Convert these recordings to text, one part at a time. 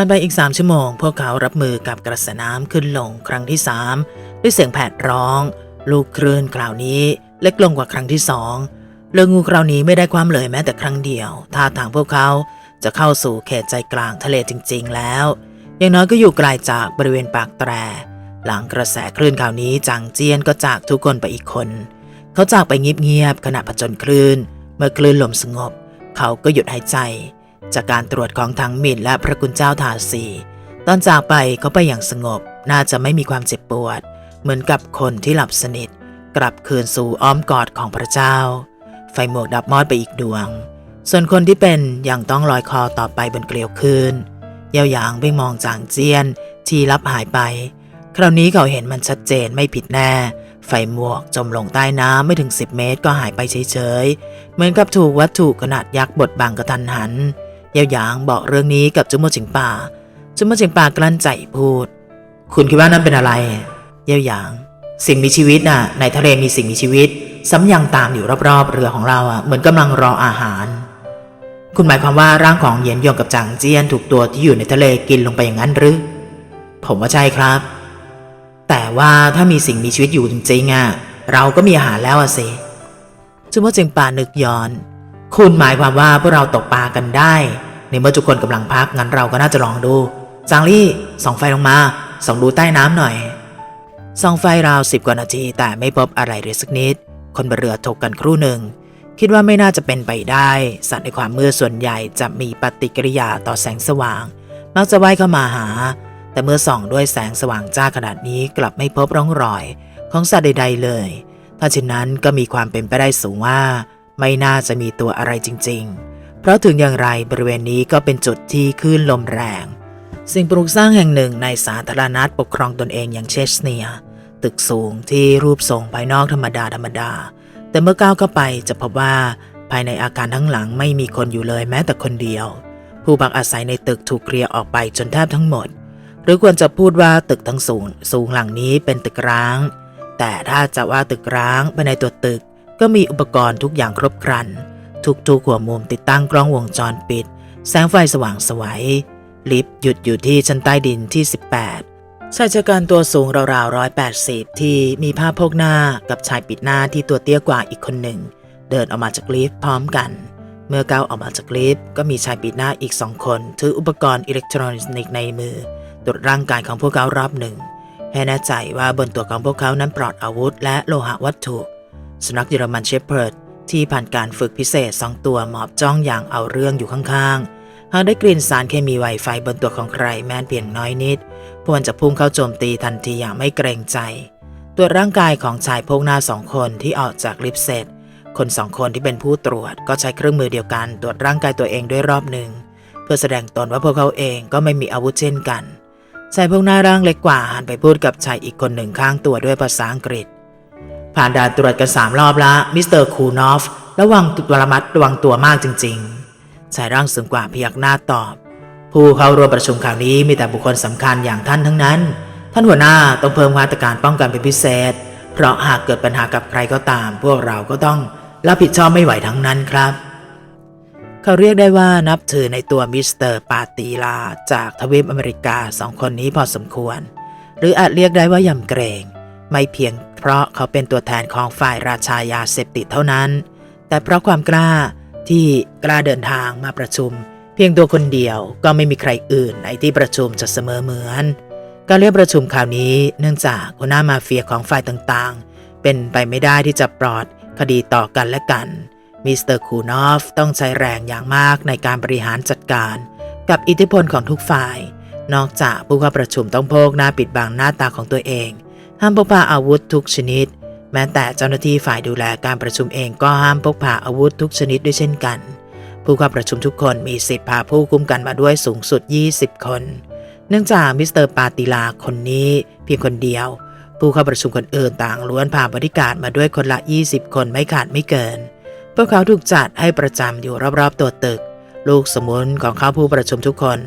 ผ่านไปอีกสามชั่วโมง พวกเขารับมือกับกระแสน้ำขึ้นลงครั้งที่สามด้วยเสียงแผดร้อง ลูกคลื่นคราวนี้เล็กลงกว่าครั้งที่สองเรืองูคราวนี้ไม่ได้ความเลยแม้แต่ครั้งเดียวท่าทางพวกเขาจะเข้าสู่เขตใจกลางทะเลจริง ๆ แล้ว อย่างน้อยก็อยู่ไกลจากบริเวณปากแตร หลังกระแสคลื่นคราวนี้จางเจียนก็จากทุกคนไปอีกคน เขาจากไปเงียบๆขณะผจญคลื่น เมื่อคลื่นลมสงบ เขาก็หยุดหายใจ จากการตรวจของทั้งหมินและพระคุณเจ้าทาสี ตอนจากไปเขาไปอย่างสงบ น่าจะไม่มีความเจ็บปวด เหมือนกับคนที่หลับสนิท กลับคืนสู่อ้อมกอดของพระเจ้า ไฟหมวกดับมอดไปอีกดวง ส่วนคนที่เป็นยังต้องลอยคอต่อไปบนเกลียวคลื่นเยาหยางเพ่งมองจางเจียน ที่ลับหายไป คราวนี้เขาเห็นมันชัดเจนไม่ผิดแน่ ไฟหมวกจมลงใต้น้ำไม่ถึง 10 เมตรก็หายไปเฉยๆ เหมือนกับถูกวัตถุขนาดยักษ์บดบังกระทันหันเยาหยางบอกเรื่องนี้กับจุมโมจิงป่า จุมโมจิงป่ากลั้นใจพูด คุณคิดว่านั่นเป็นอะไรเยาหยาง สิ่งมีชีวิตน่ะ ในทะเลมีสิ่งมีชีวิตซ้ำยังตามอยู่รอบๆ เรือของเราอะเหมือนกำลังรออาหาร คุณหมายความว่าร่างของเหยียนยงกับจางเจี้ยนถูกตัวที่อยู่ในทะเลกินลงไปอย่างนั้นหรือ ผมว่าใช่ครับ แต่ว่าถ้ามีสิ่งมีชีวิตอยู่จริงๆอะเราก็มีอาหารแล้วอะสิจุมโมจิงป่านึกย้อน คุณหมายความว่าพวกเราตกปลากันได้ ในเมื่อทุกคนกำลังพักงั้นเราก็น่าจะลองดูจางลี่ส่องไฟลงมาส่องดูใต้น้ำหน่อยส่องไฟราวสิบกว่านาทีแต่ไม่พบอะไรเลยสักนิด คนบนเรือถกกันครู่หนึ่ง คิดว่าไม่น่าจะเป็นไปได้ สัตว์ในความมืดส่วนใหญ่จะมีปฏิกิริยาต่อแสงสว่าง มักจะว่ายเข้ามาหา แต่เมื่อส่องด้วยแสงสว่างจ้าขนาดนี้กลับไม่พบร่องรอย ของสัตว์ใด ๆ เลย ถ้าเช่นนั้นก็มีความเป็นไปได้สูงว่า ไม่น่าจะมีตัวอะไรจริง ๆ เพราะถึงอย่างไรบริเวณนี้ก็เป็นจุดที่คลื่นลมแรง สิ่งปลูกสร้างแห่งหนึ่งในสาธารณรัฐปกครองตนเองอย่างเชชเนีย ตึกสูงที่รูปทรงภายนอกธรรมดาธรรมดา แต่เมื่อก้าวเข้าไปจะพบว่าภายในอาคารทั้งหลังไม่มีคนอยู่เลยแม้แต่คนเดียว ผู้พักอาศัยในตึกถูกเคลียร์ออกไปจนแทบทั้งหมด หรือควรจะพูดว่าตึกทั้งสูงสูงหลังนี้เป็นตึกร้าง แต่ถ้าจะว่าตึกร้างภายในตัวตึกก็มีอุปกรณ์ทุกอย่างครบครัน ทุกๆหัวมุมติดตั้งกล้องวงจรปิด แสงไฟสว่างสวัยลิฟต์หยุดอยู่ที่ชั้นใต้ดินที่ 18 ชายชะกันตัวสูงราวๆ180ที่มีผ้าโพกหน้ากับชายปิดหน้าที่ตัวเตี้ยกว่าอีกคนหนึ่ง เดินออกมาจากลิฟต์พร้อมกัน เมื่อก้าวออกมาจากลิฟต์ก็มีชายปิดหน้าอีกสองคนถืออุปกรณ์อิเล็กทรอนิกส์ในมือตรวจร่างกายของพวกเขารอบหนึ่งให้แน่ใจว่าบนตัวของพวกเขานั้นปลอดอาวุธและโลหะวัตถุ สุนัขเยอรมันเชพเพิร์ด ที่ผ่านการฝึกพิเศษสองตัวหมอบจ้องอย่างเอาเรื่องอยู่ข้างๆ หากได้กลิ่นสารเคมีไวไฟบนตัวของใครแม้เพียงน้อยนิดพวกมันจะพุ่งเข้าโจมตีทันทีอย่างไม่เกรงใจตรวจร่างกายของชายโพกหน้าสองคนที่ออกจากลิฟต์เสร็จ คนสองคนที่เป็นผู้ตรวจก็ใช้เครื่องมือเดียวกันตรวจร่างกายตัวเองด้วยรอบหนึ่ง เพื่อแสดงตนว่าพวกเขาเองก็ไม่มีอาวุธเช่นกันชายพวกหน้าร่างเล็กกว่าหันไปพูดกับชายอีกคนหนึ่งข้างตัวด้วยภาษาอังกฤษ ผ่านด่านตรวจกันสามรอบละมิสเตอร์คูนอฟระวังตัวระมัดระวังตัวมากจริงๆชายร่างสูงกว่าพยักหน้าตอบ ผู้เข้าร่วมประชุมคราวนี้มีแต่บุคคลสำคัญอย่างท่านทั้งนั้น ท่านหัวหน้าต้องเพิ่มมาตรการป้องกันเป็นพิเศษ เพราะหากเกิดปัญหากับใครก็ตาม พวกเราก็ต้องรับผิดชอบไม่ไหวทั้งนั้นครับ เขาเรียกได้ว่านับถือในตัวมิสเตอร์ปาตีลาจากทวีปอเมริกาสองคนนี้พอสมควร หรืออาจเรียกได้ว่ายำเกรง ไม่เพียง เพราะเขาเป็นตัวแทนของฝ่ายราชายาเสพติดเท่านั้น แต่เพราะความกล้าที่กล้าเดินทางมาประชุม เพียงตัวคนเดียวก็ไม่มีใครอื่นในที่ประชุมจะเสมอเหมือน การเรียกประชุมคราวนี้เนื่องจากหัวหน้ามาเฟียของฝ่ายต่างๆ เป็นไปไม่ได้ที่จะปลอดคดีต่อกันและกันมิสเตอร์คูนอฟต้องใช้แรงอย่างมากในการบริหารจัดการ กับอิทธิพลของทุกฝ่าย นอกจากผู้เข้าประชุมต้องโพกหน้าปิดบังหน้าตาของตัวเอง ห้ามพกพาอาวุธทุกชนิด แม้แต่เจ้าหน้าที่ฝ่ายดูแลการประชุมเองก็ห้ามพกพาอาวุธทุกชนิดด้วยเช่นกัน ผู้เข้าประชุมทุกคนมีสิทธิ์พาผู้คุ้มกันมาด้วยสูงสุด 20 คน เนื่องจากมิสเตอร์ปาติลาคนนี้เพียงคนเดียว ผู้เข้าประชุมคนอื่นต่างล้วนพาบริการมาด้วยคนละ 20 คนไม่ขาดไม่เกิน พวกเขาถูกจัดให้ประจำอยู่รอบๆตัวตึกลูกสมุนของเข้าผู้ประชุมทุกคน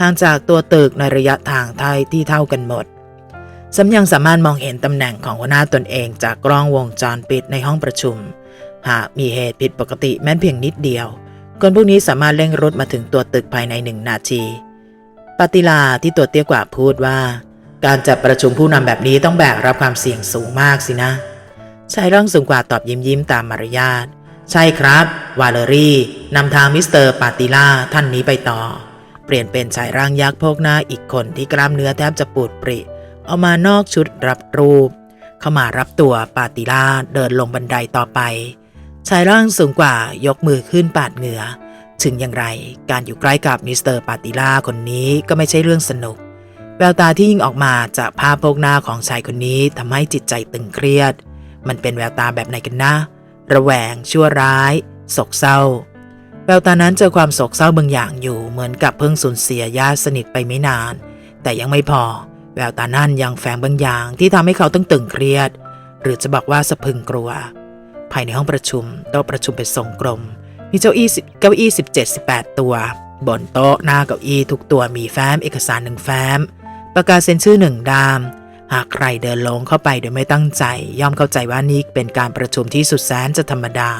ห่างจากตัวตึกในระยะทางไทยที่เท่ากันหมด สำยังสามารถมองเห็นตำแหน่งของหัวหน้าตนเองจากกล้องวงจรปิดในห้องประชุม หากมีเหตุผิดปกติแม้เพียงนิดเดียว คนพวกนี้สามารถเร่งรถมาถึงตัวตึกภายในหนึ่งนาทีปาติลาที่ตัวเตี้ยกว่าพูดว่า การจัดประชุมผู้นำแบบนี้ต้องแบกรับความเสี่ยงสูงมากสินะชายร่างสูงกว่าตอบยิ้มยิ้มตามมารยาทใช่ครับ วาเลรี่นำทางมิสเตอร์ปาติล่าท่านนี้ไปต่อ เปลี่ยนเป็นชายร่างยักษ์โพกหน้าอีกคนที่กล้ามเนื้อแทบจะปูดปริ เอามานอกชุดรับรูป เข้ามารับตัวปาติล่าเดินลงบันไดต่อไป ชายร่างสูงกว่ายกมือขึ้นปาดเหงื่อถึงอย่างไรการอยู่ใกล้กับมิสเตอร์ปาติล่าคนนี้ก็ไม่ใช่เรื่องสนุก แววตาที่ยิงออกมาจากภาพโพกหน้าของชายคนนี้ทำให้จิตใจตึงเครียด มันเป็นแววตาแบบไหนกันนะ ระแวงชั่วร้ายโศกเศร้าแววตานั้นเจอความโศกเศร้าบางอย่างอยู่เหมือนกับเพิ่งสูญเสียญาติสนิทไปไม่นาน แต่ยังไม่พอ แววตานั้นยังแฝงบางอย่างที่ทำให้เขาต้องตึงเครียด หรือจะบอกว่าสะพึงกลัว ภายในห้องประชุมโต๊ะประชุมเป็นทรงกลม มีเก้าอี้สิบเก้าอี้17 18ตัว บนโต๊ะหน้าเก้าอี้ทุกตัวมีแฟ้มเอกสารหนึ่งแฟ้ม ประกาศเซ็นชื่อหนึ่งดาม หากใครเดินลงเข้าไปโดยไม่ตั้งใจ ย่อมเข้าใจว่านี่เป็นการประชุมที่สุดแสนจะธรรมดา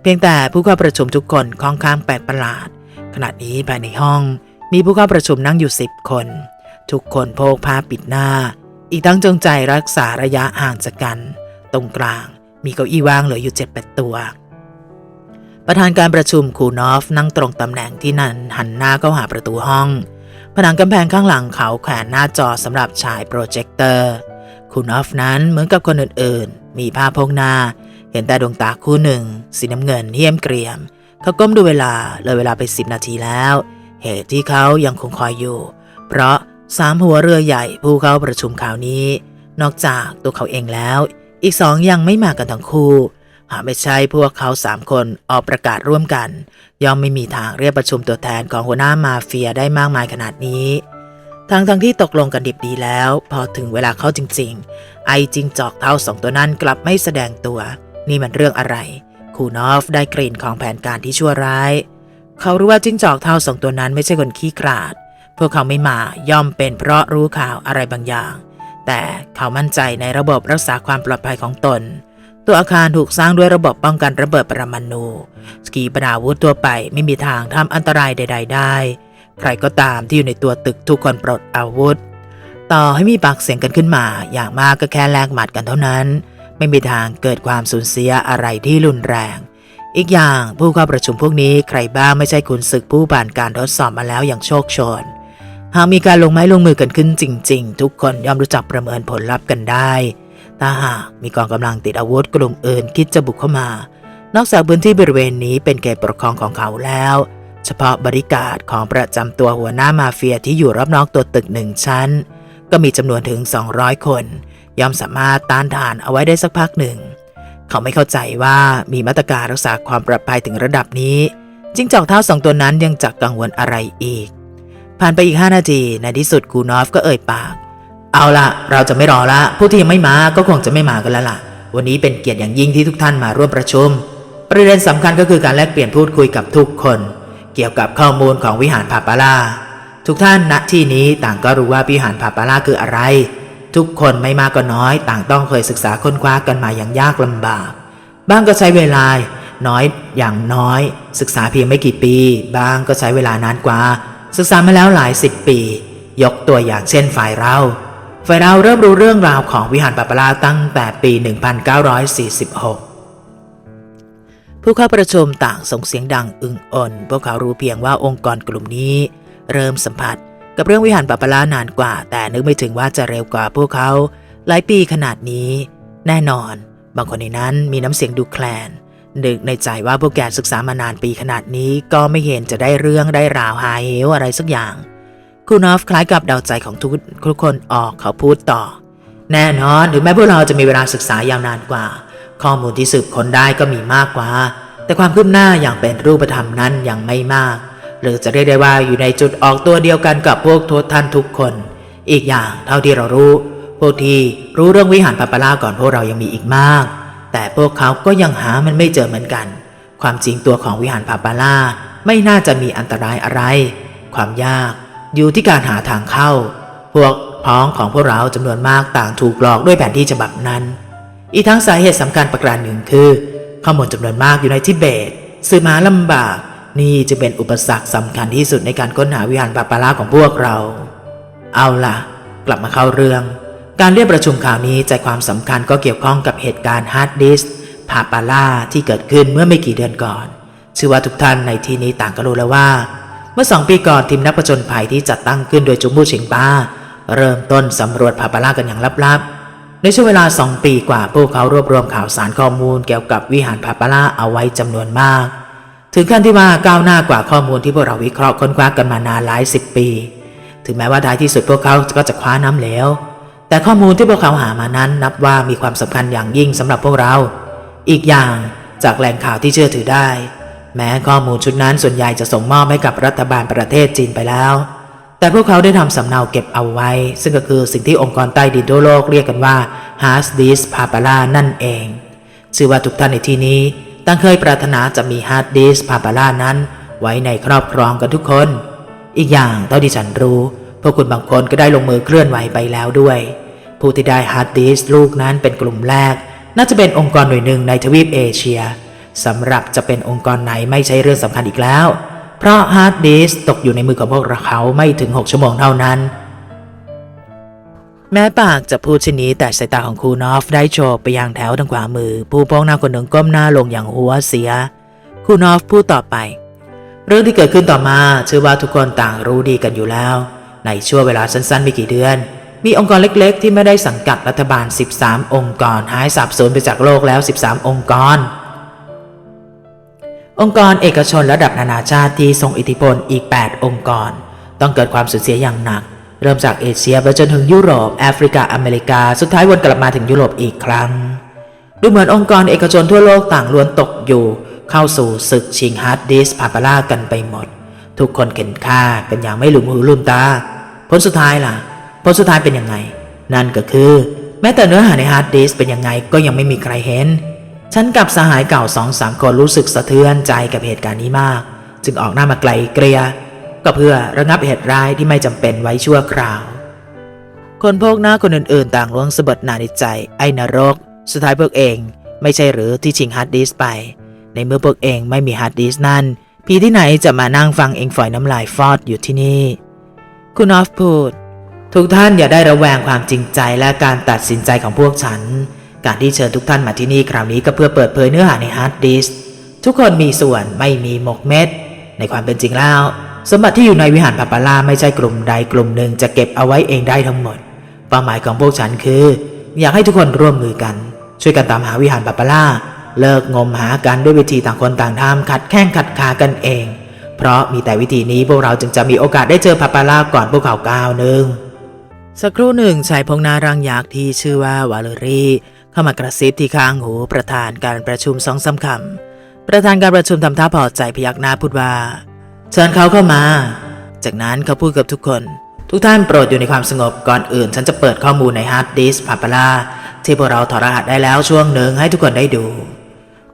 เพียงแต่ผู้เข้าประชุมทุกคนค่อนข้างแปลกประหลาด ขณะนี้ภายในห้องมีผู้เข้าประชุมนั่งอยู่สิบคน ทุกคนโพกผ้าปิดหน้า อีกทั้งจงใจรักษาระยะห่างจากกัน ตรงกลางมีเก้าอี้ว่างเหลืออยู่เจ็ดแปดตัว ประธานการประชุมคูนอฟนั่งตรงตำแหน่งที่นั่นหันหน้าเข้าหาประตูห้อง ผนังกำแพงข้างหลังเขาแขวนหน้าจอสำหรับฉายโปรเจคเตอร์คุณออฟนั้นเหมือนกับคนอื่นๆ มีผ้าโพกหน้า เห็นแต่ดวงตาคู่หนึ่ง สีน้ำเงินเหี้ยมเกรียม เขาก้มดูเวลาเลยเวลาไปสิบนาทีแล้ว เหตุที่เขายังคงคอยอยู่ เพราะ สามหัวเรือใหญ่ผู้เข้าประชุมข่าวนี้ นอกจากตัวเขาเองแล้ว อีกสองยังไม่มากันทั้งคู่ หากไม่ใช่พวกเขาสามคนออกประกาศร่วมกัน ย่อมไม่มีทางเรียกประชุมตัวแทนของหัวหน้ามาเฟียได้มากมายขนาดนี้ทั้งทั้งที่ตกลงกันดิบดีแล้ว พอถึงเวลาเข้าจริง ๆ ไอจิงจอกเท่าสองตัวนั้นกลับไม่แสดงตัว นี่มันเรื่องอะไร คูนอฟได้กลิ่นของแผนการที่ชั่วร้าย เขารู้ว่าจิงจอกเท่าสองตัวนั้นไม่ใช่คนขี้ขลาด พวกเขาไม่มาย่อมเป็นเพราะรู้ข่าวอะไรบางอย่าง แต่เขามั่นใจในระบบรักษาความปลอดภัยของตน ตัวอาคารถูกสร้างด้วยระบบป้องกันระเบิดปรมาณูสกีปนาวุธตัวไปไม่มีทางทำอันตรายใด ๆ ได้ ใครก็ตามที่อยู่ในตัวตึกทุกคนปลดอาวุธ ต่อให้มีปากเสียงกันขึ้นมา อย่างมากก็แค่แลกหมัดกันเท่านั้น ไม่มีทางเกิดความสูญเสียอะไรที่รุนแรงอีกอย่างผู้เข้าประชุมพวกนี้ใครบ้างไม่ใช่ขุนศึกผู้ผ่านการทดสอบมาแล้วอย่างโชคชน หากมีการลงไม้ลงมือกันขึ้นจริง ๆ ทุกคนย่อมรู้จักประเมินผลลัพธ์กันได้ ถ้าหากมีกองกำลังติดอาวุธกลุ่มอื่นคิดจะบุกเข้ามา นอกจากพื้นที่บริเวณนี้เป็นเขตปกครองของเขาแล้ว เฉพาะบริการของประจำตัวหัวหน้ามาเฟียที่อยู่รอบนอกตัวตึกหนึ่งชั้น ก็มีจำนวนถึง 200 คน ย่อมสามารถต้านทานเอาไว้ได้สักพักหนึ่ง เขาไม่เข้าใจว่ามีมาตรการรักษาความปลอดภัยถึงระดับนี้จิ้งจอกเท้าสองตัวนั้นยังจักกังวลอะไรอีก ผ่านไปอีก 5 นาที ในที่สุดกูนอฟก็เอ่ยปาก เอาละเราจะไม่รอละ ผู้ที่ยังไม่มาก็คงจะไม่มากันแล้วล่ะ วันนี้เป็นเกียรติอย่างยิ่งที่ทุกท่านมาร่วมประชุม ประเด็นสำคัญก็คือการแลกเปลี่ยนพูดคุยกับทุกคน เกี่ยวกับข้อมูลของวิหารพาปาล่าทุกท่านณที่นี้ต่างก็รู้ว่าวิหารพาปาล่าคืออะไร ทุกคนไม่มากก็น้อย ต่างต้องเคยศึกษาค้นคว้ากันมาอย่างยากลำบาก บ้างก็ใช้เวลาน้อยอย่างน้อย ศึกษาเพียงไม่กี่ปี บ้างก็ใช้เวลานานกว่า ศึกษามาแล้วหลายสิบปี ยกตัวอย่างเช่นฝ่ายเราฝ่ายเราเริ่มรู้เรื่องราวของวิหารปาปาลาตั้งแต่ปี 1946 ผู้เข้าประชุมต่างส่งเสียงดังอึงอ่นพวกเขารู้เพียงว่าองค์กรกลุ่มนี้ เริ่มสัมผัสกับเรื่องวิหารปาปาลานานกว่า แต่นึกไม่ถึงว่าจะเร็วกว่าพวกเขาหลายปีขนาดนี้ แน่นอน บางคนในนั้นมีน้ำเสียงดูแคลน นึกในใจว่าพวกแกศึกษามานานปีขนาดนี้ ก็ไม่เห็นจะได้เรื่องได้ราวหาเหวอะไรสักอย่างคูนอฟคล้ายกับเดาใจของทุกทุกคนออกเขาพูดต่อ แน่นอนถึงแม้พวกเราจะมีเวลาศึกษายาวนานกว่า ข้อมูลที่สืบค้นได้ก็มีมากกว่า แต่ความคืบหน้าอย่างเป็นรูปธรรมนั้นยังไม่มาก หรือจะเรียกได้ว่าอยู่ในจุดออกตัวเดียวกันกับพวกทุกท่านทุกคน อีกอย่างเท่าที่เรารู้พวกที่รู้เรื่องวิหารปาปาลาก่อนพวกเรายังมีอีกมาก แต่พวกเขาก็ยังหามันไม่เจอเหมือนกัน ความจริงตัวของวิหารปาปาล่าไม่น่าจะมีอันตรายอะไร ความยากอยู่ที่การหาทางเข้า พวกพ้องของพวกเราจำนวนมากต่างถูกหลอกด้วยแผนที่ฉบับนั้น อีกทั้งสาเหตุสำคัญประการหนึ่งคือ ข้อมูลจำนวนมากอยู่ในทิเบตสื่อมาลำบาก นี่จะเป็นอุปสรรคสำคัญที่สุดในการค้นหาวิหารปาปาร่าของพวกเรา เอาล่ะ กลับมาเข้าเรื่อง การเรียกประชุมข่าวนี้ใจความสำคัญก็เกี่ยวข้องกับเหตุการณ์ฮาร์ดดิสพาปาล่าที่เกิดขึ้นเมื่อไม่กี่เดือนก่อนชื่อว่าทุกท่านในที่นี้ต่างก็รู้แล้วว่า เมื่อสองปีก่อนทีมนักประจนภัยที่จัดตั้งขึ้นโดยจุมบูชิงป้า เริ่มต้นสำรวจพาปาล่ากันอย่างลับๆ ในช่วงเวลาสองปีกว่าพวกเขารวบรวมข่าวสารข้อมูลเกี่ยวกับวิหารพาปาล่าเอาไว้จำนวนมาก ถึงขั้นที่ว่าก้าวหน้ากว่าข้อมูลที่พวกเราวิเคราะห์ค้นคว้ากันมานานหลายสิบปี ถึงแม้ว่าท้ายที่สุดพวกเขาก็จะคว้าน้ำเหลว แต่ข้อมูลที่พวกเขาหามานั้นนับว่ามีความสำคัญอย่างยิ่งสำหรับพวกเรา อีกอย่างจากแหล่งข่าวที่เชื่อถือได้ แม้ข้อมูลชุดนั้นส่วนใหญ่จะส่งมอบให้กับรัฐบาลประเทศจีนไปแล้ว แต่พวกเขาได้ทำสำเนาเก็บเอาไว้ ซึ่งก็คือสิ่งที่องค์กรใต้ดินทั่วโลกเรียกกันว่า Hard Disk p a p a l a นั่นเองชื่อว่าทุกท่านในที่นี้ตั้งเคยปรารถนาจะมี Hard Disk p a p a l a นั้น ไว้ในครอบครองกันทุกคน อีกอย่างเท่าที่ฉันรู้ พวกคุณบางคนก็ได้ลงมือเคลื่อนไหวไปแล้วด้วย ผู้ที่ได้ฮาร์ดดิสลูกนั้นเป็นกลุ่มแรก น่าจะเป็นองค์กรหน่วยหนึ่งในทวีปเอเชียสำหรับจะเป็นองค์กรไหนไม่ใช่เรื่องสำคัญอีกแล้ว เพราะฮาร์ดดิสตกอยู่ในมือของพวกเขาไม่ถึง 6 ชั่วโมงเท่านั้น แม้ปากจะพูดเช่นนี้แต่สายตาของครูนอฟได้โฉบไปยังแถวทางขวามือ ผู้พองหน้าคนหนึ่งก้มหน้าลงอย่างหัวเสียครูนอฟพูดต่อไป เรื่องที่เกิดขึ้นต่อมาเชื่อว่าทุกคนต่างรู้ดีกันอยู่แล้ว ในช่วงเวลาสั้นๆไม่กี่เดือน มีองค์กรเล็กๆ ที่ไม่ได้สังกัดรัฐบาล 13 องค์กร หายสาบสูญไปจากโลกแล้ว 13 องค์กร องค์กรเอกชนระดับนานาชาติที่ทรงอิทธิพลอีก 8 องค์กร ต้องเกิดความสูญเสียอย่างหนัก เริ่มจากเอเชียไปจนถึงยุโรปแอฟริกาอเมริกา สุดท้ายวนกลับมาถึงยุโรปอีกครั้ง ดูเหมือนองค์กรเอกชนทั่วโลกต่างล้วนตกอยู่ เข้าสู่ศึกชิงฮาร์ดดิสพาปาล่ากันไปหมดทุกคนเข็นค่าเป็นอย่างไม่หลุมหูลืมตา ผลสุดท้ายล่ะ ผลสุดท้ายเป็นยังไง นั่นก็คือ แม้แต่เนื้อหาในฮาร์ดดิสเป็นยังไงก็ยังไม่มีใครเห็น ฉันกับสหายเก่าสองสามคนรู้สึกสะเทือนใจกับเหตุการณ์นี้มาก จึงออกหน้ามาไกลเกลียก็เพื่อระงับเหตุร้ายที่ไม่จำเป็นไว้ชั่วคราว คนพวกหน้าคนอื่นๆ ต่างล้วนสะบัดหนาในใจ ไอ้นรก สุดท้ายพวกเอง ไม่ใช่หรือที่ชิงฮาร์ดดิสไป ในเมื่อพวกเองไม่มีฮาร์ดดิสนั่น พี่ที่ไหนจะมานั่งฟังเองฝอยน้ำลายฟอดอยู่ที่นี่ คุณออฟพูด ทุกท่านอย่าได้ระแวงความจริงใจและการตัดสินใจของพวกฉัน การที่เชิญทุกท่านมาที่นี่คราวนี้ก็เพื่อเปิดเผยเนื้อหาในฮาร์ดดิสก์ทุกคนมีส่วนไม่มีหมกเม็ด ในความเป็นจริงแล้ว สมบัติที่อยู่ในวิหารปาปาลาไม่ใช่กลุ่มใดกลุ่มหนึ่งจะเก็บเอาไว้เองได้ทั้งหมด เป้าหมายของพวกฉันคือ อยากให้ทุกคนร่วมมือกัน ช่วยกันตามหาวิหารปาปาลาเลิกงมหากันด้วยวิธีต่างคนต่างทำขัดแข้งขัดขากันเอง เพราะมีแต่วิธีนี้พวกเราจึงจะมีโอกาสได้เจอปาปาล่าก่อนพวกเขาก้าวหนึ่งสักครู่หนึ่งชายพงนาร่างยักษ์ที่ชื่อว่าวาเลรีเข้ามากระซิบที่ข้างหูประธานการประชุมสองสามคำประธานการประชุมทำท่าพอใจพยักหน้าพูดว่า เชิญเขาเข้ามา จากนั้นเขาพูดกับทุกคน ทุกท่านโปรดอยู่ในความสงบก่อนอื่น ฉันจะเปิดข้อมูลในฮาร์ดดิสก์พาปาล่าที่พวกเราถอดรหัสได้แล้วช่วงหนึ่งให้ทุกคนได้ดู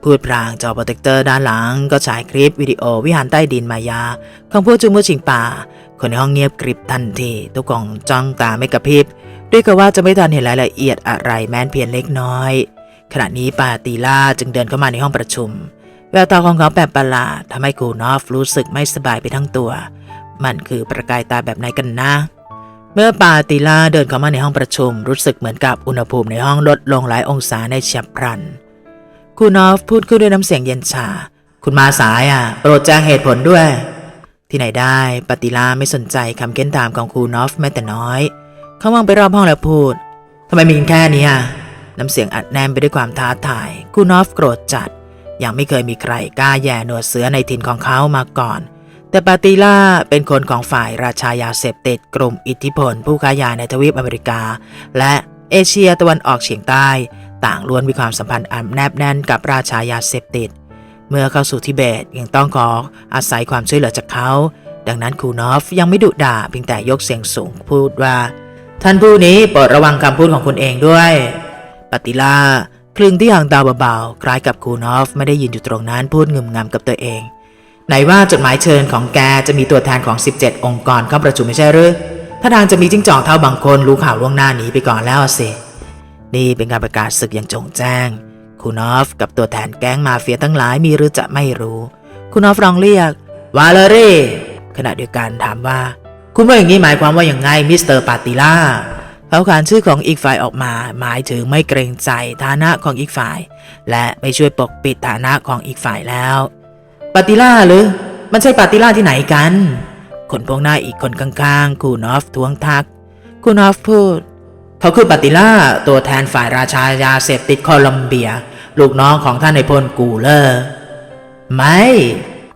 พูดพลางจอโปรเทคเตอร์ด้านหลังก็ฉายคลิปวิดีโอวิหารใต้ดินมายาของพวกจุมมือชิงป่า คนในห้องเงียบกริบทันทีทุกคนจ้องตาไม่กระพริบ ด้วยกับว่าจะไม่ทันเห็นรายละเอียดอะไรแม้นเพียงเล็กน้อย ขณะนี้ปาตีล่าจึงเดินเข้ามาในห้องประชุม แววตาของเขาแปลกประหลาดทำให้กูนอฟรู้สึกไม่สบายไปทั้งตัว มันคือประกายตาแบบไหนกันนะเมื่อปาติล่าเดินเข้ามาในห้องประชุม รู้สึกเหมือนกับอุณหภูมิในห้องลดลงหลายองศาในฉับพลัน คูนอฟพูดขึ้นด้วยน้ำเสียงเย็นชา คุณมาสายอะ โปรดแจ้งเหตุผลด้วย ที่ไหนได้ปาติล่าไม่สนใจคำเค้นถามของคูนอฟแม้แต่น้อย เขามองไปรอบห้องแล้วพูดทำไมมีแค่นี้อะน้ำเสียงอัดแน่นไปด้วยความท้าทายคูนอฟโกรธจัด ยังไม่เคยมีใครกล้าแย่หนวดเสือในถิ่นของเขามาก่อน แต่ปาติล่าเป็นคนของฝ่ายราชายาเสพติดกลุ่มอิทธิพล ผู้ค้ายาในทวีปอเมริกา และเอเชียตะวันออกเฉียงใต้ ต่างล้วนมีความสัมพันธ์อันแนบแน่นกับราชายาเสพติด เมื่อเข้าสู่ทิเบตยังต้องขออาศัยความช่วยเหลือจากเขา ดังนั้นคูนอฟยังไม่ดุด่าเพียงแต่ยกเสียงสูงพูดว่า ท่านผู้นี้โปรดระวังคำพูดของคุณเองด้วยปาติล่าคลึงที่หางตาเบาๆ คล้ายกับคูนอฟไม่ได้ยินอยู่ตรงนั้นพูดงึมงำกับตัวเอง ไหนว่าจดหมายเชิญของแกจะมีตัวแทนของ 17 องค์กรเข้าประชุมไม่ใช่หรือถ้าทางจะมีจิ้งจอกเท่าบางคนรู้ข่าวล่วงหน้าหนีไปก่อนแล้วสิ นี่เป็นการประกาศศึกอย่างจงแจ้งคูนอฟกับตัวแทนแก๊งมาเฟียทั้งหลายมีหรือจะไม่รู้คูนอฟร้องเรียก วาเลอรี่ขณะเดียวกันถามว่า คุณว่าอย่างนี้หมายความว่าอย่างไงมิสเตอร์ปาติล่าเขาขานชื่อของอีกฝ่ายออกมา หมายถึงไม่เกรงใจฐานะของอีกฝ่าย และไม่ช่วยปกปิดฐานะของอีกฝ่ายแล้ว ปาติล่าหรือ มันใช่ปาติล่าที่ไหนกัน คนพวกหน้าอีกคนข้างๆ คูนอฟทวงทัก คูนอฟพูด เขาคือปาติล่าตัวแทนฝ่ายราชายาเสพติดโคลอมเบีย ลูกน้องของท่านในพลกูเลอร์ ไม่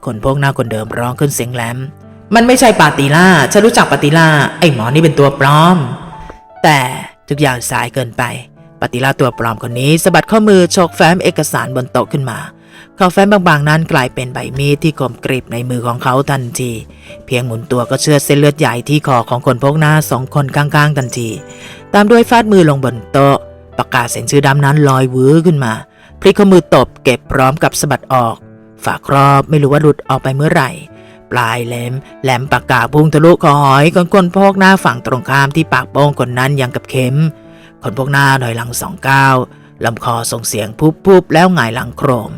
คนพวกหน้าคนเดิมร้องขึ้นเสียงแหลม มันไม่ใช่ปาติล่าฉันรู้จักปาติล่าไอ้หมอนี่เป็นตัวปลอม แต่ทุกอย่างสายเกินไปปาติล่าตัวปลอมคนนี้สะบัดข้อมือฉกแฟ้มเอกสารบนโต๊ะขึ้นมาเขาแฟ้มบางๆนั้นกลายเป็นใบมีดที่คมกริบในมือของเขาทันที เพียงหมุนตัวก็เชื่อดเส้นเลือดใหญ่ที่คอของคนพวกหน้าสองคนข้างๆทันที ตามด้วยฟาดมือลงบนโต๊ะประกาเสียงชื่อดำนั้นลอยวื้อขึ้นมา พลิกข้อมือตบเก็บพร้อมกับสะบัดออก ฝาครอบไม่รู้ว่าหลุดออกไปเมื่อไหร่ ปลายเล็มแหลมปากกาพุ่งทะลุคอหอยของคนพวกหน้าฝั่งตรงข้ามที่ปากโป้งคนนั้นยังกับเข็มคนพวกหน้าหน่อยหลังสองก้าวลำคอส่งเสียงพุบพุบแล้วหงายหลังโครม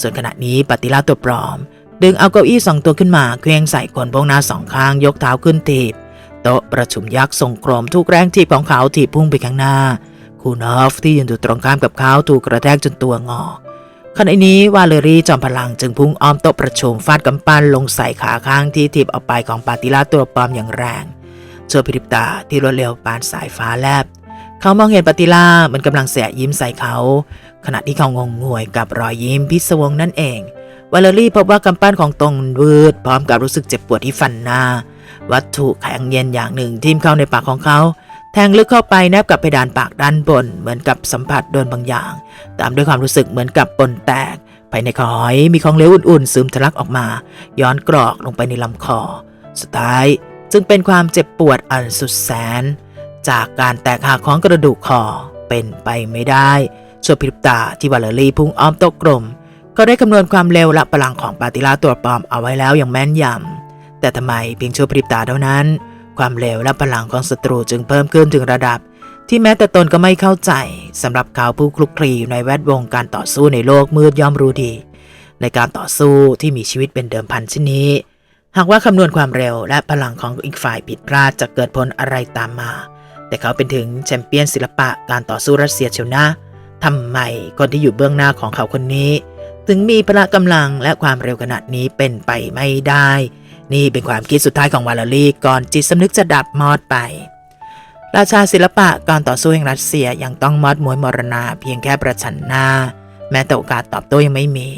ส่วนขณะนี้ปฏิลาตัวปลอม ดึงเอาเก้าอี้สองตัวขึ้นมาเคว้งใส่คนพวกหน้าสองข้างยกเท้าขึ้นถีบ โต๊ะประชุมยักษ์ทรงโครมทุกแรงถีบของเขาถีบพุ่งไปข้างหน้า คูนอฟที่ยืนอยู่ตรงข้ามกับเขาถูกกระแทกจนตัวงอขณะนี้วาเลรีจอมพลังจึงพุ่งอ้อมโต๊ะประชุมฟาดกำปั้นลงใส่ขาข้างที่ถีบออกไปของปาติลาตัวปลอมอย่างแรงชั่วพริบตาที่รวดเร็วปานสายฟ้าแลบ เขามองเห็นปาติลามันกำลังแสะยิ้มใส่เขา ขณะที่เขางงงวยกับรอยยิ้มพิศวงนั่นเองวาเลรี่พบว่ากำปั้นของตรงวืดพร้อมกับรู้สึกเจ็บปวดที่ฟันหน้า วัตถุแข็งเย็นอย่างหนึ่งทิ่มเข้าในปากของเขา แทงลึกเข้าไปแนบกับเพดานปากด้านบน เหมือนกับสัมผัสโดนบางอย่าง ตามด้วยความรู้สึกเหมือนกับปนแตกภายในคอหอยมีของเหลวอุ่นๆซึมทะลักออกมา ย้อนกรอกลงไปในลำคอ สุดท้ายจึงเป็นความเจ็บปวดอันสุดแสน จากการแตกหักของกระดูกคอเป็นไปไม่ได้ชั่วพริบตาที่วาเลรีพุ่งอ้อมโต๊ะกลมก็ได้คำนวณความเร็วและพลังของปาติลาตัวปลอมเอาไว้แล้วอย่างแม่นยำ แต่ทำไมเพียงชั่วพริบตาเท่านั้น ความเร็วและพลังของศัตรูจึงเพิ่มขึ้นถึงระดับ ที่แม้แต่ตนก็ไม่เข้าใจสำหรับเขาผู้คลุกคลีอยู่ในแวดวงการต่อสู้ในโลกมืดย่อมรู้ดี ในการต่อสู้ที่มีชีวิตเป็นเดิมพันเช่นนี้ หากว่าคำนวณความเร็วและพลังของอีกฝ่ายผิดพลาดจะเกิดผลอะไรตามมา แต่เขาเป็นถึงแชมเปี้ยนศิลปะการต่อสู้รัสเซียเชียวนะทำไมคนที่อยู่เบื้องหน้าของเขาคนนี้ ถึงมีพละกำลังและความเร็วขนาดนี้เป็นไปไม่ได้ นี่เป็นความคิดสุดท้ายของวาลารีก่อนจิตสำนึกจะดับมอดไป ราชาศิลปะการต่อสู้แห่งรัสเซียยังต้องมอดมวยมรณาเพียงแค่ประชันหน้า แม้แต่โอกาสตอบโต้ยังไม่มี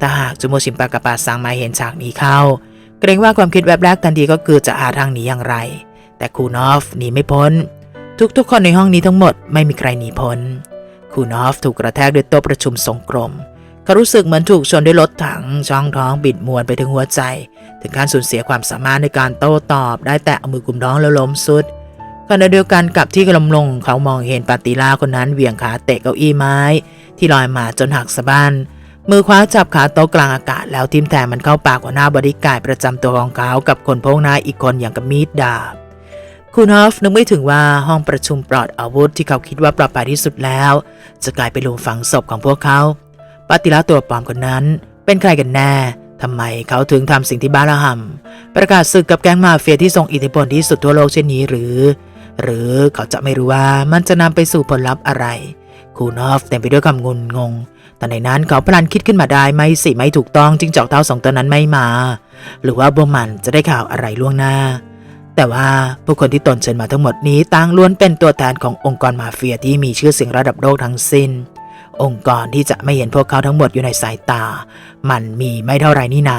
ถ้าหากจูโมชิมปากาปาซังมาเห็นฉากนี้เข้า เกรงว่าความคิดแวบแรกทันทีก็คือจะหาทางหนีอย่างไร แต่คูนอฟหนีไม่พ้น ทุกๆ คนในห้องนี้ทั้งหมดไม่มีใครหนีพ้นคูนอฟถูกกระแทกด้วยโต๊ะประชุมทรงกลม เขารู้สึกเหมือนถูกชนด้วยรถถังช่องท้องบิดมวนไปถึงหัวใจ ถึงการสูญเสียความสามารถในการโต้ตอบ ได้แต่เอามือกุมท้องแล้วล้มสุดขณะเดียวกันกับที่กำลังลง เขามองเห็นปาติลาคนนั้นเหวี่ยงขาเตะเก้าอี้ไม้ ที่ลอยมาจนหักสะบั้นมือคว้าจับขาโต๊ะกลางอากาศแล้วทิ่มแทงมันเข้าปากหัวหน้าบริการประจำตัวของเขากับคนพงหน้าอีกคนอย่างกับมีดดาบคุณฮอฟนึกไม่ถึงว่าห้องประชุมปลอดอาวุธที่เขาคิดว่าปลอดภัยที่สุดแล้ว จะกลายเป็นหลุมฝังศพของพวกเขา ปาติลาตัวปลอมคนนั้น เป็นใครกันแน่ทำไมเขาถึงทำสิ่งที่บ้าระห่ำประกาศศึกกับแก๊งมาเฟียที่ทรงอิทธิพลที่สุดทั่วโลกเช่นนี้หรือ หรือเขาจะไม่รู้ว่ามันจะนำไปสู่ผลลัพธ์อะไร คูนอฟเต็มไปด้วยคำงุนงงแต่ในนั้นเขาพลันคิดขึ้นมาได้ไม่สิไม่ถูกต้องจิงจอกเท้าสองตัวนั้นไม่มา หรือว่าบวมันจะได้ข่าวอะไรล่วงหน้า แต่ว่าผู้คนที่ตนเชิญมาทั้งหมดนี้ต่างล้วนเป็นตัวแทนขององค์กรมาเฟียที่มีชื่อเสียงระดับโลกทั้งสิ้น องค์กรที่จะไม่เห็นพวกเขาทั้งหมดอยู่ในสายตา มันมีไม่เท่าไรนี่นา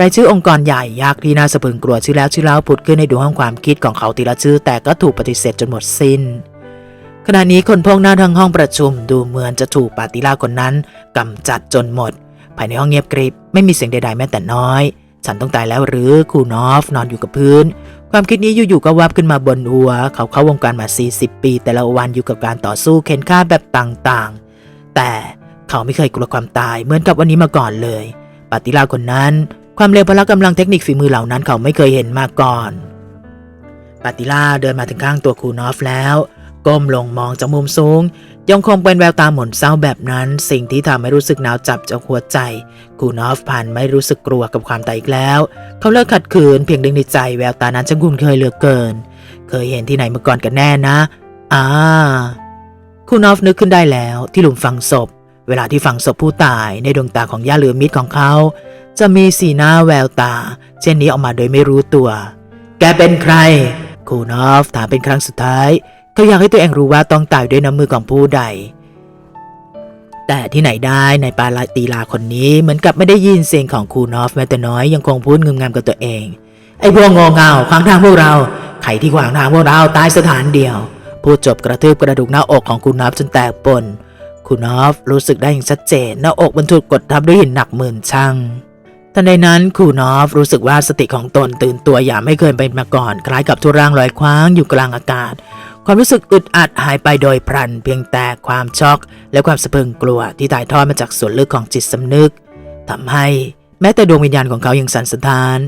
รายชื่อองค์กรใหญ่ยักที่น่าสะพรึงกลัวชื่อแล้วชื่อเล่าผุดขึ้นในดวงของความคิดของเขาทีละชื่อ แต่ก็ถูกปฏิเสธจนหมดสิ้น ขณะนี้คนพวกหน้าทั้งห้องประชุมดูเหมือนจะถูกปาติล่าคนนั้นกำจัดจนหมด ภายในห้องเงียบกริบไม่มีเสียงใดๆแม้แต่น้อย ฉันต้องตายแล้วหรือคูนอฟนอนอยู่กับพื้น ความคิดนี้อยู่ๆก็วับขึ้นมาบนหัว เขาเข้าวงการมา 40 ปี แต่ละวันอยู่กับการต่อสู้เข็นฆ่าแบบต่างๆ แต่เขาไม่เคยกลัวความตายเหมือนกับวันนี้มาก่อนเลยปาติลาคนนั้น ความเร็วพละกำลังเทคนิคฝีมือเหล่านั้นเขาไม่เคยเห็นมาก่อนปาติลาเดินมาถึงข้างตัวคูนอฟแล้วก้มลงมองจากมุมสูง ยังคงเป็นแววตาหม่นเศร้าแบบนั้น สิ่งที่ทำให้รู้สึกหนาวจับจากหัวใจ กูนอฟพันไม่รู้สึกกลัวกับความตายอีกแล้ว เขาเลิกขัดขืนเพียงดึงในใจแววตานั้นช่างคุ้นเคยเหลือเกิน เคยเห็นที่ไหนมาก่อนกันแน่นะ อ่า คุณนอฟนึกขึ้นได้แล้วที่หลุมฝังศพ เวลาที่ฝังศพผู้ตายในดวงตาของย่าเหลือมิตรของเขา จะมีสีหน้าแววตา เช่นนี้ออกมาโดยไม่รู้ตัว แกเป็นใครคูนอฟถามเป็นครั้งสุดท้าย เขาอยากให้ตัวเองรู้ว่าต้องตายด้วยน้ำมือของผู้ใด แต่ที่ไหนได้ในปาลาตีลาคนนี้เหมือนกับไม่ได้ยินเสียงของคูนอฟแม้แต่น้อยยังคงพูดงึมงำกับตัวเองไอ้พวกงงเงาขวางทางพวกเราใครที่ขวางทางพวกเราตายสถานเดียว พูดจบกระทืบกระดูกหน้าอกของคูนอฟจนแตกปนคูนอฟรู้สึกได้อย่างชัดเจนหน้าอกมันถูกกดทับด้วยหินหนักหมื่นช่างทันใดนั้นคูนอฟรู้สึกว่าสติของตนตื่นตัวอย่างไม่เคยเป็นมาก่อน คล้ายกับทุร่างลอยคว้างอยู่กลางอากาศ ความรู้สึกอึดอัดหายไปโดยพลัน เพียงแต่ความช็อก และความสะพึงกลัวที่ถ่ายทอดมาจากส่วนลึกของจิตสำนึกทำให้แม้แต่ดวงวิญญาณของเขายังสั่นสะท้าน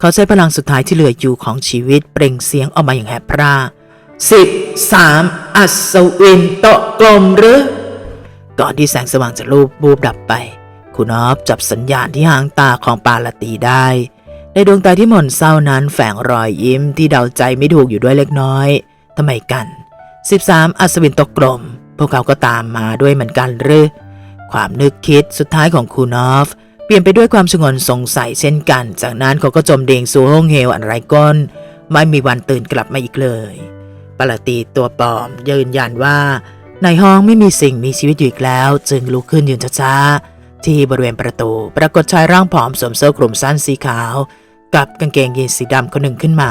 เขาใช้พลังสุดท้ายที่เหลืออยู่ของชีวิตเปล่งเสียงออกมาอย่างแหบพร่า สิบสามอัศวินโตะกลมหรือ ก่อนที่แสงสว่างจะรูปบูบดับไป คุณออฟจับสัญญาณที่หางตาของปาลตีได้ ในดวงตาที่หม่นเศร้านั้นแฝงรอยยิ้มที่เดาใจไม่ถูกอยู่ด้วยเล็กน้อยทำไมกัน 13 อัศวินตกกลม พวกเขาก็ตามมาด้วยเหมือนกันหรือ ความนึกคิดสุดท้ายของคูนอฟเปลี่ยนไปด้วยความชงนสงสัยเช่นกัน จากนั้นเขาก็จมเด่งสู่ห้องเหวอันไร้ก้น ไม่มีวันตื่นกลับมาอีกเลย ปลาตีตัวปลอม ยืนยันว่าในห้องไม่มีสิ่งมีชีวิตอยู่อีกแล้ว จึงลุกขึ้นยืนช้าๆที่บริเวณประตู ปรากฏชายร่างผอมสวมเสื้อคลุมสั้นสีขาว กับกางเกงยีนส์สีดำคนหนึ่งขึ้นมา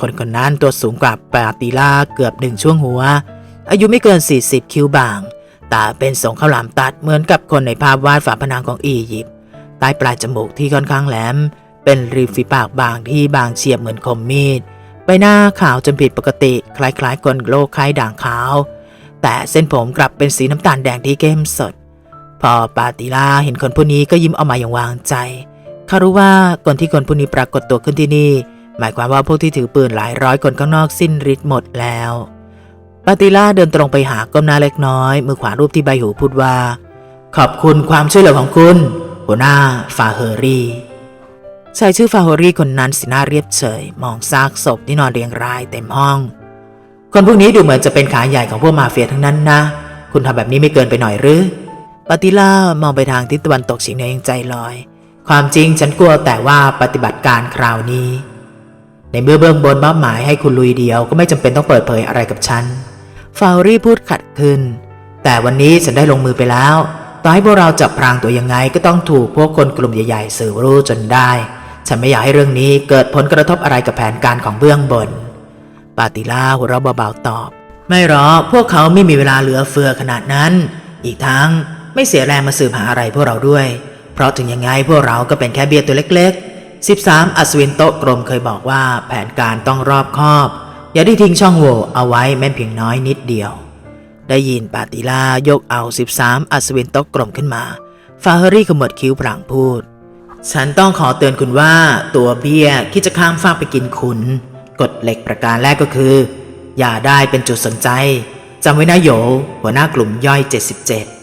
คนคนนั้นตัวสูงกว่าปาติล่าเกือบหนึ่งช่วงหัว อายุไม่เกิน 40 คิ้วบางตาเป็นทรงข้าวหลามตัดเหมือนกับคนในภาพวาดฝาผนังของอียิปต์ใต้ปลายจมูกที่ค่อนข้างแหลม เป็นริมฝีปากบางที่บางเฉียบเหมือนคมมีด ใบหน้าขาวจนผิดปกติ คล้ายๆคนโรคไข้ด่างขาว แต่เส้นผมกลับเป็นสีน้ำตาลแดงที่เข้มสด พอปาติลาเห็นคนผู้นี้ก็ยิ้มออกมาอย่างวางใจเขารู้ว่าก่อนที่คนผู้นี้ปรากฏตัวขึ้นที่นี่ หมายความว่าพวกที่ถือปืนหลายร้อยคนข้างนอกสิ้นฤทธิ์หมดแล้วปาติล่าเดินตรงไปหาก้มหน้าเล็กน้อย มือขวารูปที่ใบหูพูดว่า ขอบคุณความช่วยเหลือของคุณ หัวหน้าฟาเฮอรี่ ชายชื่อฟาเฮรี่คนนั้นสีหน้าเรียบเฉย มองซากศพที่นอนเรียงรายเต็มห้อง คนพวกนี้ดูเหมือนจะเป็นขาใหญ่ของพวกมาเฟียทั้งนั้นนะ คุณทำแบบนี้ไม่เกินไปหน่อยหรือปาติล่ามองไปทางทิศตะวันตกเฉียงเหนือยังใจลอย ความจริงฉันกลัวแต่ว่าปฏิบัติการคราวนี้ ในเมื่อเบื้องบนมอบหมายให้คุณลุยเดียวก็ไม่จำเป็นต้องเปิดเผยอะไรกับฉัน ฟาวรี่พูดขัดขึ้น แต่วันนี้ฉันได้ลงมือไปแล้ว ต่อให้พวกเราจับพรางตัวยังไงก็ต้องถูกพวกคนกลุ่มใหญ่ๆสื่อรู้จนได้ ฉันไม่อยากให้เรื่องนี้เกิดผลกระทบอะไรกับแผนการของเบื้องบน ปาติล่าหัวเราะเบาๆตอบ ไม่หรอกพวกเขาไม่มีเวลาเหลือเฟือขนาดนั้น อีกทั้งไม่เสียแรงมาสืบหาอะไรพวกเราด้วย เพราะถึงยังไงพวกเราก็เป็นแค่เบียตัวเล็ก ๆ 13 อัศวินโตะกรมเคยบอกว่าแผนการต้องรอบคอบ อย่าได้ทิ้งช่องโหว่เอาไว้แม้เพียงน้อยนิดเดียว ได้ยินปาติล่ายกเอา 13 อัศวินโตะกรมขึ้นมา ฟาเฮอรี่ขมวดคิ้วพลางพูด ฉันต้องขอเตือนคุณว่าตัวเบี้ยคิดจะข้ามฟากไปกินคุณ กฎเหล็กประการแรกก็คือ อย่าได้เป็นจุดสนใจจำไว้นะโยหัวหน้ากลุ่มย่อย 77